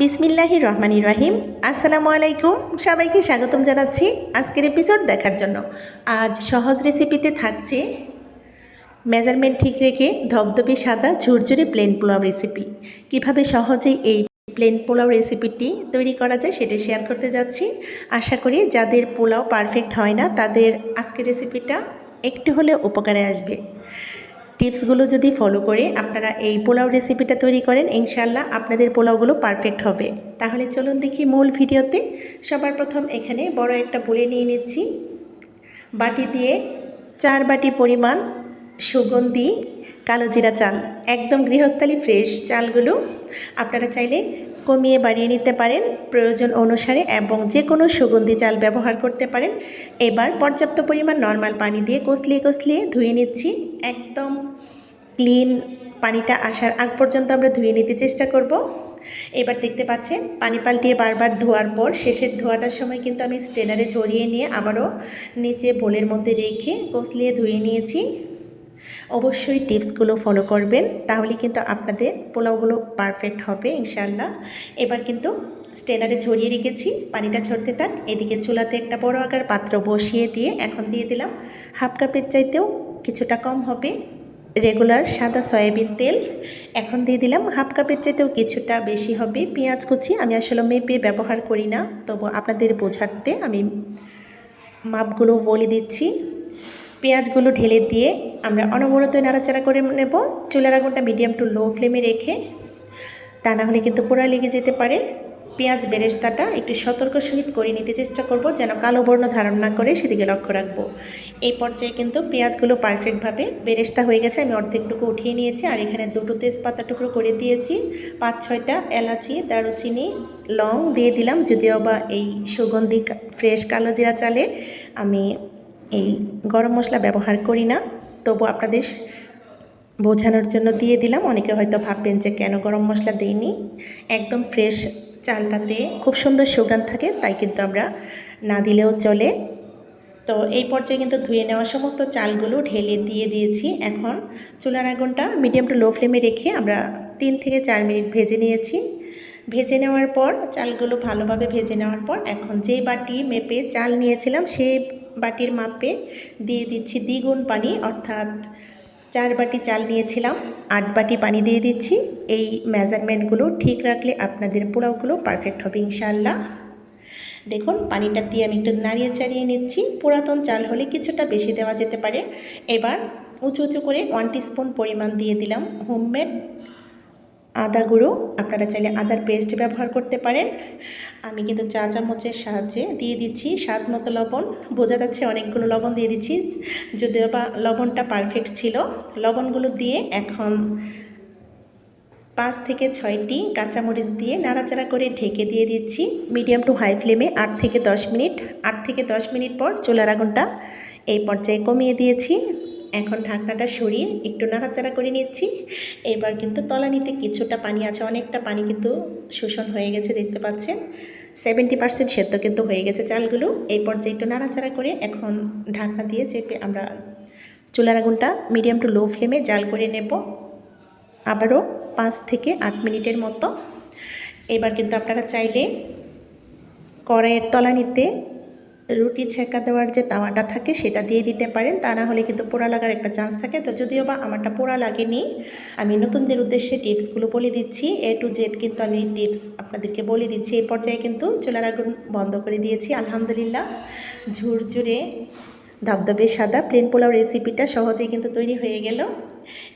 বিসমিল্লাহির রহমানির রহিম। আসসালামু আলাইকুম। সবাইকে স্বাগতম জানাচ্ছি আজকের এপিসোড দেখার জন্য। আজ সহজ রেসিপিতে থাকছে মেজারমেন্ট ঠিক রেখে ধবধবে সাদা, ঝুরঝুরে প্লেন পোলাও রেসিপি কীভাবে সহজেই এই প্লেন পোলাও রেসিপিটি তৈরি করা যায় সেটা শেয়ার করতে যাচ্ছি। আশা করি যাদের পোলাও পারফেক্ট হয় না, তাদের আজকের রেসিপিটা একটু হলে উপকারে আসবে। টিপসগুলো যদি ফলো করে আপনারা এই পোলাও রেসিপিটা তৈরি করেন ইনশাল্লাহ আপনাদের পোলাওগুলো পারফেক্ট হবে। তাহলে চলুন দেখি মূল ভিডিওতে। সবার প্রথম এখানে বড় একটা বলে নিয়ে নিচ্ছি। বাটি দিয়ে চার বাটি পরিমাণ সুগন্ধি কালোজিরা চাল, একদম গৃহস্থালী ফ্রেশ চালগুলো। আপনারা চাইলে কমিয়ে বাড়িয়ে নিতে পারেন। প্রয়োজন অনুসারে এবং যে কোনো সুগন্ধি চাল ব্যবহার করতে পারেন। এবার পর্যাপ্ত পরিমাণ নর্মাল পানি দিয়ে কষলিয়ে কষলিয়ে ধুয়ে নিচ্ছি। একদম ক্লিন পানিটা আসার আগ পর্যন্ত আমরা ধুয়ে নিতে চেষ্টা করব। এবার দেখতে পাচ্ছেন, পানি পাল্টিয়ে বারবার ধোয়ার পর শেষের ধোয়াটার সময় কিন্তু আমি স্টেনারে ঝরিয়ে নিয়ে আবারও নিচে বোলের মধ্যে রেখে কষলিয়ে ধুয়ে নিয়েছি। অবশ্যই টিপসগুলো ফলো করবেন, তাহলে কিন্তু আপনাদের পোলাওগুলো পারফেক্ট হবে ইনশাল্লাহ এবার কিন্তু স্টেনারে ছড়িয়ে রেখেছি, পানিটা ছড়তে থাক, এদিকে চুলাতে একটা বড় আকার পাত্র বসিয়ে দিয়ে এখন দিয়ে দিলাম। হাফ কাপের চাইতেও কিছুটা কম হবে, রেগুলার সাদা সয়াবিন তেল। এখন দিয়ে দিলাম, হাফ কাপের চাইতেও কিছুটা বেশি হবে, পেঁয়াজ কুচি আমি আসলে মেপে ব্যবহার করি না, তবু আপনাদের বোঝাতে আমি মাপগুলো বলে দিচ্ছি। পেঁয়াজগুলো ঢেলে দিয়ে আমরা অনবরত নাড়াচাড়া করে নেব। চুলার আগুনটা মিডিয়াম টু লো ফ্লেমে রেখে, তা না হলে কিন্তু পোড়া লেগে যেতে পারে। পেঁয়াজ, বেরেস্তাটা একটু সতর্ক সহিত করে নিতে চেষ্টা করব, যেন কালো বর্ণ ধারণ না করে সেদিকে লক্ষ্য রাখব। এই পর্যায়ে কিন্তু পেঁয়াজগুলো পারফেক্টভাবে বেরেস্তা হয়ে গেছে, আমি অর্ধেকটুকু উঠিয়ে নিয়েছি, আর এখানে দুটো তেজপাতা টুকরো করে দিয়েছি, পাঁচ, ছয়টা এলাচি, দারুচিনি, লং দিয়ে দিলাম, যদিও বা এই সুগন্ধি ফ্রেশ কালো জিরা চালে আমি এই গরম মশলা ব্যবহার করি না। তবু আপনাদের বোঝানোর জন্য দিয়ে দিলাম। অনেকে হয়তো ভাববেন যে কেন গরম মশলা দিইনি? একদম ফ্রেশ চালটাতে খুব সুন্দর সুগান থাকে, তাই কিন্তু আমরা না দিলেও চলে। তো এই পর্যায়ে কিন্তু ধুয়ে নেওয়া সমস্ত চালগুলো ঢেলে দিয়ে দিয়েছি। এখন চুলার আগুনটা মিডিয়াম টু লো ফ্লেমে রেখে আমরা তিন থেকে চার মিনিট ভেজে নিয়েছি। ভেজে নেওয়ার পর চালগুলো ভালোভাবে ভেজে নেওয়ার পর এখন যেই বাটি মেপে চাল নিয়েছিলাম, সেই বাটির মাপে দিয়ে দিচ্ছি দ্বিগুণ পানি, অর্থাৎ চার বাটি চাল নিয়েছিলাম, আট বাটি পানি দিয়ে দিচ্ছি। এই মেজারমেন্টগুলো ঠিক রাখলে আপনাদের পোলাওগুলো পারফেক্ট হবে ইনশাল্লাহ দেখুন, পানিটা দিয়ে আমি একটু নাড়িয়ে চাড়িয়ে নিচ্ছি। পুরাতন চাল হলে কিছুটা বেশি দেওয়া যেতে পারে। এবার উঁচু উঁচু করে ওয়ান স্পুন পরিমাণ দিয়ে দিলাম হোমমেড আদা গুঁড়ো, আপনারা চাইলে আদার পেস্ট ব্যবহার করতে পারেন। আমি কিন্তু চা চামচের সাহায্যে দিয়ে দিচ্ছি স্বাদ মতো লবণ। বোঝা যাচ্ছে অনেকগুলো লবণ দিয়ে দিচ্ছি, যদিও বা লবণটা পারফেক্ট ছিল। লবণগুলো দিয়ে এখন পাঁচ থেকে ছয়টি কাঁচামরিচ দিয়ে নাড়াচাড়া করে ঢেকে দিয়ে দিচ্ছি। মিডিয়াম টু হাই ফ্লেমে আট থেকে দশ মিনিট। আট থেকে দশ মিনিট পর চুলার আগুনটা এই পর্যায়ে কমিয়ে দিয়েছি। এখন ঢাকনাটা সরিয়ে একটু নাড়াচাড়া করে নিচ্ছি। এবার কিন্তু তলানিতে কিছুটা পানি আছে, অনেকটা পানি কিন্তু শোষণ হয়ে গেছে দেখতে পাচ্ছেন। সেভেন্টি পার্সেন্ট সেদ্ধ কিন্তু হয়ে গেছে চালগুলো। এই পর্যায়ে একটু নাড়াচাড়া করে এখন ঢাকনা দিয়ে চেপে আমরা চুলার আগুনটা মিডিয়াম টু লো ফ্লেমে জাল করে নেব। আবারও পাঁচ থেকে আট মিনিটের মতো। এবার কিন্তু আপনারা চাইলে কড়াইয়ের তলানিতে রুটি ছেঁকা দেওয়ার যে তাওয়াটা থাকে সেটা দিয়ে দিতে পারেন। তা না হলে কিন্তু পোড়া লাগার একটা চান্স থাকে। তো যদিও বা আমারটা পোড়া লাগেনি, আমি নতুনদের উদ্দেশ্যে টিপসগুলো বলে দিচ্ছি। এ টু জেড কিন্তু আমি টিপস আপনাদেরকে বলে দিচ্ছি। এই পর্যায়ে কিন্তু চুলার আগুন বন্ধ করে দিয়েছি। আলহামদুলিল্লাহ। ঝুরঝুরে, ধবধবে সাদা প্লেন পোলাও রেসিপিটা সহজেই কিন্তু তৈরি হয়ে গেল।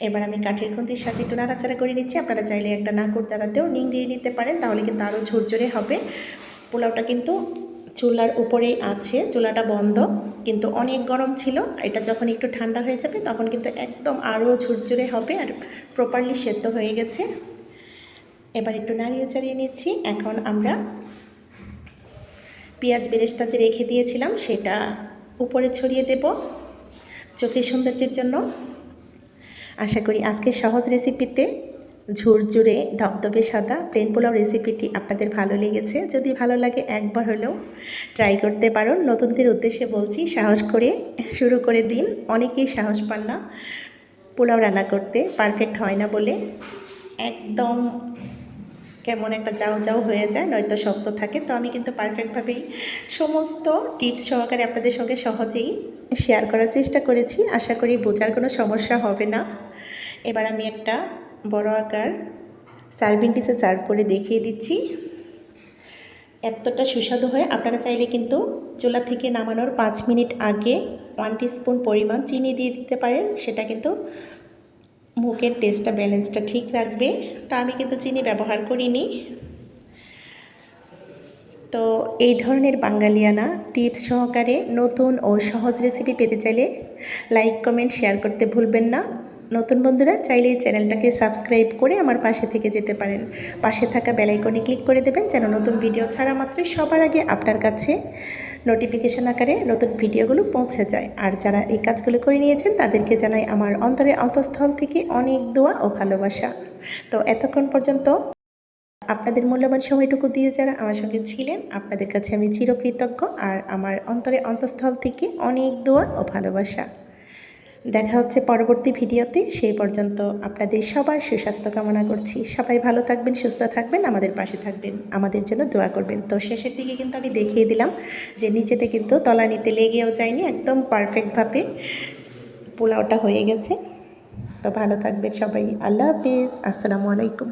এবার আমি কাঠের খুন্তির সাথে একটু নাড়াচাড়া করে নিচ্ছি। আপনারা চাইলে একটা নাকুর দ্বারাতেও নিংড়িয়ে নিতে পারেন। তাহলে কিন্তু আরও ঝুরঝুরে হবে। পোলাওটা কিন্তু চুলার উপরেই আছে, চুলাটা বন্ধ। কিন্তু অনেক গরম ছিল, এটা যখন একটু ঠান্ডা হয়ে যাবে তখন কিন্তু একদম আরও ঝুরঝুরে হবে আর প্রপারলি সেদ্ধ হয়ে গেছে। এবার একটু নাড়িয়ে চাড়িয়ে নিচ্ছি। এখন আমরা পেঁয়াজ বেরেস্তা যে রেখে দিয়েছিলাম সেটা উপরে ছড়িয়ে দেব চোখের সৌন্দর্যের জন্য। আশা করি আজকের সহজ রেসিপিতে ঝুরঝুরে, ধবধবে সাদা প্লেন পোলাও রেসিপিটি আপনাদের ভালো লেগেছে? যদি ভালো লাগে একবার হলেও ট্রাই করতে পারো নতুনদের উদ্দেশ্যে বলছি, সাহস করে শুরু করে দিন। অনেকেই সাহস পান না পোলাও রান্না করতে পারফেক্ট হয় না বলে। একদম কেমন একটা যাও যাও হয়ে যায়, নয়তো শক্ত থাকে। তো আমি কিন্তু পারফেক্টভাবেই সমস্ত টিপস সহকারে আপনাদের সঙ্গে সহজেই শেয়ার করার চেষ্টা করেছি। আশা করি বোঝার কোনো সমস্যা হবে না। এবার আমি একটা বড় আকার সার্ভিং ডিশে সার্ভ করে দেখিয়ে দিচ্ছি। এতটা সুস্বাদু হয় আপনারা চাইলে কিন্তু চুলা থেকে নামানোর পাঁচ মিনিট আগে ওয়ান স্পুন পরিমাণ চিনি দিয়ে দিতে পারেন। সেটা কিন্তু মুখের টেস্টটা ব্যালেন্সটা ঠিক রাখবে। তা আমি কিন্তু চিনি ব্যবহার করিনি। তো এই ধরনের বাঙালিয়ানা টিপস সহকারে নতুন ও সহজ রেসিপি পেতে চাইলে লাইক কমেন্ট শেয়ার করতে ভুলবেন না। নতুন বন্ধুরা, চাইলে এই চ্যানেলটাকে সাবস্ক্রাইব করে আমার পাশে থেকে যেতে পারেন। পাশে থাকা বেলাইকনে ক্লিক করে দেবেন যেন নতুন ভিডিও ছাড়া মাত্রই সবার আগে আপনার কাছে নোটিফিকেশন আকারে নতুন ভিডিওগুলো পৌঁছে যায়। আর যারা এই কাজগুলো করে নিয়েছেন, তাদেরকে জানাই আমার অন্তরে অন্তঃস্থল থেকে অনেক দোয়া ও ভালোবাসা। তো এতক্ষণ পর্যন্ত আপনাদের মূল্যবান সময়টুকু দিয়ে যারা আমার সঙ্গে ছিলেন, আপনাদের কাছে আমি চিরকৃতজ্ঞ। আর আমার অন্তরে অন্তঃস্থল থেকে অনেক দোয়া ও ভালোবাসা। দেখা হচ্ছে পরবর্তী ভিডিওতে। সেই পর্যন্ত আপনাদের সবার সুস্বাস্থ্য কামনা করছি। সবাই ভালো থাকবেন, সুস্থ থাকবেন, আমাদের পাশে থাকবেন, আমাদের জন্য দোয়া করবেন। তো শেষের দিকে কিন্তু আমি দেখিয়ে দিলাম যে নিচেতে কিন্তু তলানিতে লেগেও যায়নি, একদম পারফেক্টভাবে পোলাওটা হয়ে গেছে। তো ভালো থাকবেন সবাই। আল্লাহ হাফিজ। আসসালামু আলাইকুম।